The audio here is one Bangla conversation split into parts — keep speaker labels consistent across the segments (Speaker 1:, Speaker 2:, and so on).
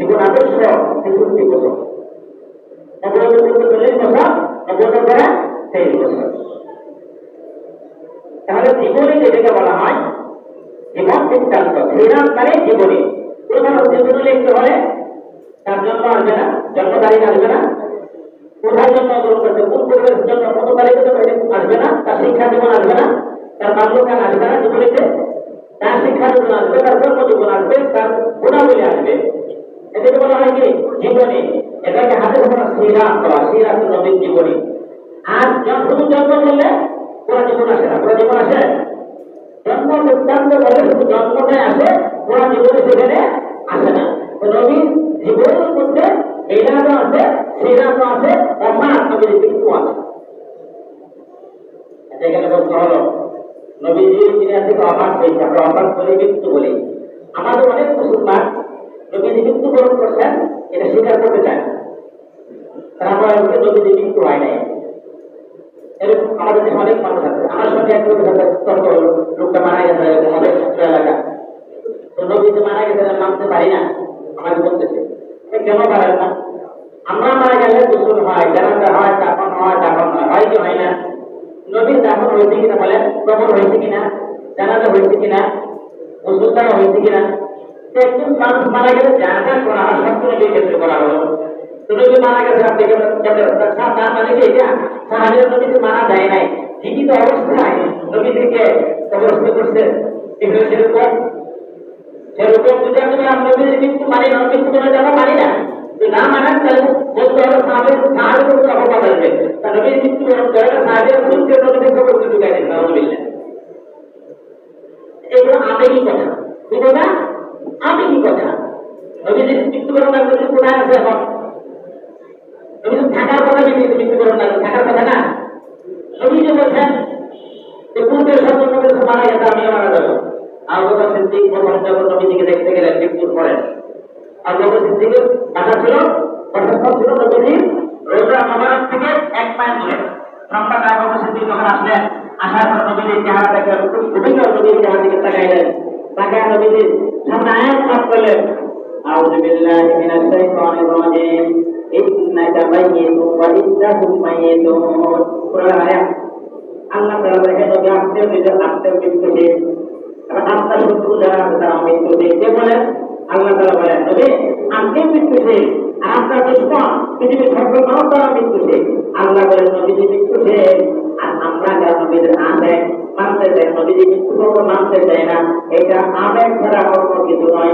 Speaker 1: জীবন আদর্শ বছর তাহলে জীবনী যেটাকে বলা হয়, জীবন বৃত্তান্ত শ্রীরাম মানে জীবনী জীবনী লিখতে হলে? তার জন্ম আসবে না, জন্ম তারিখ আসবে না। কোথায় জন্মগ্রহণ করছে কোন পরিবেশের জন্য কত তারিখে আসবে না। তার শিক্ষা জীবন আসবে না, তার বাল্যকাল আসবে না জীবনীতে। তার শিক্ষা জীবন আসবে, তার কর্ম জীবন আসবে, তার গুণাবলী আসবে। এটাকে বলা হয় কি জীবনী। এটাকে হাতে ধরা শ্রীরাম বলা শ্রীরাম নবীর জীবনী। আর যখন জন্ম করলে? পুরা জীবন আসে না, পুরা জীবন আসে? জন্ম বৃত্তান্ত বলে শুধু জন্মটাই আসে, পুরা জীবনে সেখানে আসে না। তো নবীর জীবনের মধ্যে এইরামও আছে শ্রীরামও আছে অর্থাৎ নবীর মৃত্যু আছে। এখানে বলতে হলো নবীজি দুনিয়া থেকে অবাক হয়েছে, আমরা অবাক বলে মৃত্যু বলি। আমাদের অনেক মুসলমান এটা স্বীকার করতে চায়। তারা বলে যে নবীজি মৃত্যু হয় নাই। এরকম আমাদের দেশে অনেক মানুষ আছে। আমার সঙ্গে এক লোকের সাথে তর্ক হলো লোকটা মারা গেছে আমাদের ছাত্র এলাকা। তো নবীজি মারা গেছে মানতে পারি না, আমাকে বলতেছে। কেন পারেন না? আমরা মারা গেলে গোসল হয়, জানাজা হয় দাফন হয় দাফন হয় হয় কি হয় না? নবীর দাফন হয়েছে কিনা বলে কবর হয়েছে কিনা? জানাজা হয়েছে কিনা? গোসল হয়েছে কিনা? একজন মানুষ মারা গেলে জানাজা করা হয়, সব নবীর ক্ষেত্রে করা হলো। তো নবী মারা গেছে, আপনি কেন তার মানে কি এটা? সাহায্যের নবীতে মারা যায় নাই। জীবিত অবস্থায় নবী থেকে কবরস্থ করছে। সেরকম? সেরকম যদি আমি মানি না করে যাব মানি না। না মানেন, তাহলে বলতে হবে সাহায্যের সাহায্য করতে আসবে। সাহায্যের ঢুকাই দিন নবীল্লা এগুলো আবেগী কথা। না কথা? নবীদের মৃত্যুবরণ না করলে কোথায় আছে এখন? নবী থাকার কথা নবীদের মৃত্যুবরণ না থাকার কথা না? নবী যে বলছেন যে পূর্বের সকল মারা গেছে আমিও মারা যাব। আর সিদ্দিক প্রথম যখন নবীজিকে দেখতে গেলেন, মৃত্যুর পরে। আর সিদ্দিকের বাসা ছিল বাসস্থান ছিল নবীজির রোজা মোবারক থেকে এক মাইল দূরে। লম্বা কাজ সিদ্দিক যখন আসলেন, আসার পর নবীজির চেহারা দেখে খুবই নবীজির চেহারা দিকে তাকাইলেন। তাকায় নবীজির সামনে আয়াত করলেন أعوذ بالله من الشيطان الرجيم إنك ميت وإنهم ميتون قرآن آيات আল্লাহ তাআলা দেখে নবী আপনিও নিজের আত্মের মৃত্যুশীল এবং আপনার শত্রু যারা আছে তারা মৃত্যুশীল কে বলেন আল্লাহ তাআলা বলেন নবী আপনি মৃত্যুশীল আর আপনার দুশ্মন পৃথিবীর সকল মানুষ তারা মৃত্যুশীল আল্লাহ বলেন নবীজি মৃত্যুশীল আর আমরা যারা নবীদের আবেগ মানতে চাই নবীজি মৃত্যুবরণ মানতে চাই না এটা আবেগ ছাড়া অন্য কিছু নয়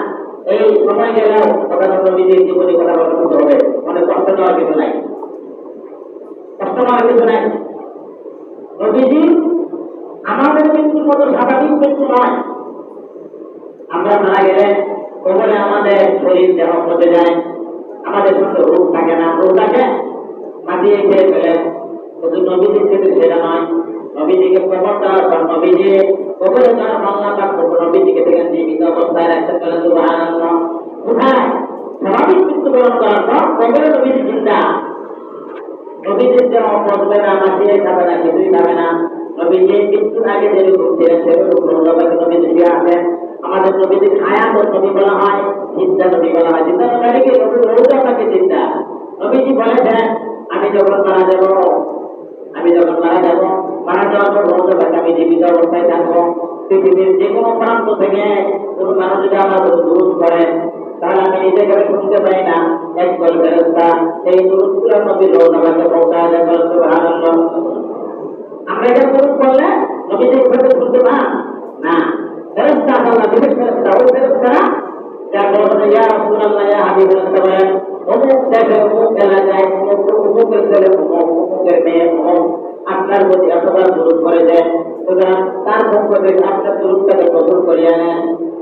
Speaker 1: সময় গেলেও প্রধান নবীদের জীবনী কথা বলা শুনতে হবে কষ্ট নেওয়ার কিছু নাই। কষ্ট নেওয়ার কিছু নাই। আমাদের মৃত্যুর মতো স্বাভাবিক নয়। আমরা মারা গেলে কবরে আমাদের শরীর দেহ যায়। আমাদের সঙ্গে রোগ থাকে না। রোগ থাকে মাটিয়ে খেয়ে ফেলে। শুধু নবীজির ক্ষেত্রে সেটা নয়। নবীজিকে কবর দেওয়ার পর নবীজি কবরে পাক করব। নবীজিকে থেকে জীবিত অবস্থায় রাখতে কোথায় স্বাভাবিক মৃত্যুবরণ করার পর কবরে নবীজি চিন্তা নবীজির যে পচবে না মাটিয়ে খাবে না কিছুই খাবে না নবীজি মৃত্যুর আগে যেরকম ছিলেন সেরকম রোজাবাকে নবীজি ফিরে আসেন আমাদের নবীজির হায়াত নবী বলা হয় চিন্তা নবী বলা হয় আমি যখন যাব, আমি যখন মারা যাব, মারা আমি জীবিত অবস্থায় থাকব। যে কোনো প্রান্ত থেকে মানুষ যদি আমার দূর করে, তাহলে আমি নিজেকে শুনতে পাই না। একবার ফেরস্তা সেই দূরগুলো নবীর রোজাবাকে পৌঁছায় যাবে সুবহানাল্লাহ। আমরা এটা করুন করলে নবীদের উপরে শুনতে না? না। ফেরস্তা আল্লাহ বিশেষ ফেরস্তা ওই ফেরস্তারা যা বলতে ইয়া রাসূলুল্লাহ, ইয়া হাবিবাল্লাহ বলেন অমুক দেশে অমুক এলাকায় অমুক অমুকের ছেলে অমুক অমুকের মেয়ে অমুক। আপনার প্রতি এতবার দূর করে দেন সুতরাং তার পক্ষ থেকে আপনার দূরটাকে কবুল করিয়া নেন।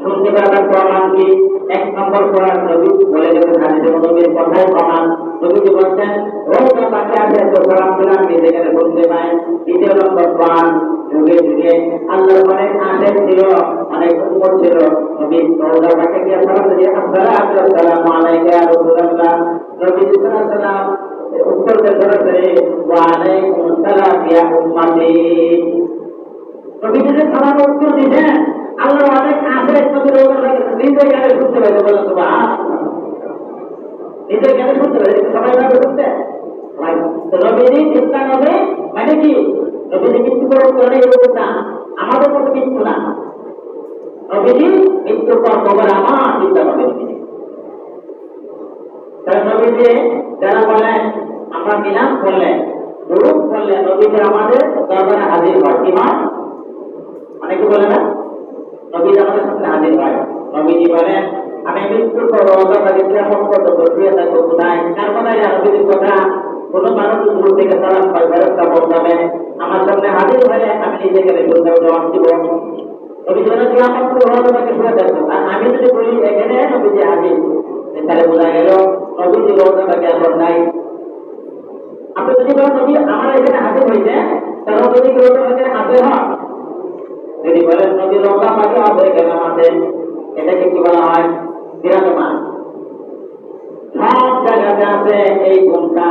Speaker 1: পারার প্রমাণ কি? এক নম্বর কোরআন নবী বলে গেছেন হাদিসে নবীর কথাই প্রমাণ। নবীজি বলছেন রোজা পাকে আছে, তো সালাম দিলাম নিজে গেলে শুনতে পায় দ্বিতীয় নম্বর কোরআন যুগে যুগে আল্লাহর অনেক আশেখ ছিল, অনেক উপর ছিল। নবী রোজা পাকে গিয়ে সালাম দিয়ে আসসালামু আলাইকুম আলাইকা রাসূলুল্লাহ। নবী সাল্লাল্লাহু উত্তর দেশে ওয়া আলাইকুম আসসালাম ইয়া উম্মতি। নবীজি সালাম উত্তর দিয়েছেন আল্লাহ অনেক আশে নবীর নিজে গেলে শুনতে পাইবে বলে সুবহান নিজে গেলে শুনতে পাইবে সবাই ভাবে শুনতে তো নবীজি চিন্তা নবে মানে কি? নবীজি মৃত্যু করে এরকম না। আমাদের মতো মৃত্যু না। মৃত্যুর পর কবর আমার চিন্তা করবে নবীজি যারা বলেন আমরা মিলাম করলেন গ্রুপ করলেন নবীজি আমাদের দরবারে হাজির হয় হয় অনেকে বলে না? নবীজি আমাদের সামনে হাজির হয় নবীজি বলেন আমি মৃত্যুর পর কেমন পর্যন্ত শুয়ে থাকব কোথায় কার কথা জানো নবীজির কথা কোন মানুষ দূর থেকে সালাম পাই ফেরতটা বলবে আমার সামনে হাজির হলে আমি নিজে গেলে বলতে জবাব দিব আমার যদি বলি এখানে নবীজি হাজির তাহলে বোঝা গেল নবী হয়েছে তাহলে হাজির হয় বলেন নদী রোজা পাখি হবে কেন আমাদের? এটাকে কি বলা হয়? বিরাজমান। সব জায়গাতে আছে এই গুণটা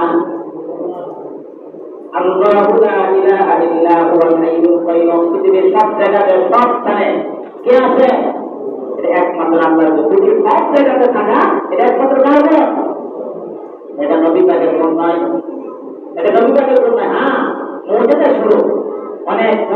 Speaker 1: কে আছে? এটা একমাত্র আল্লাহ থাকা, এটা একমাত্র কারণ এটা শুরু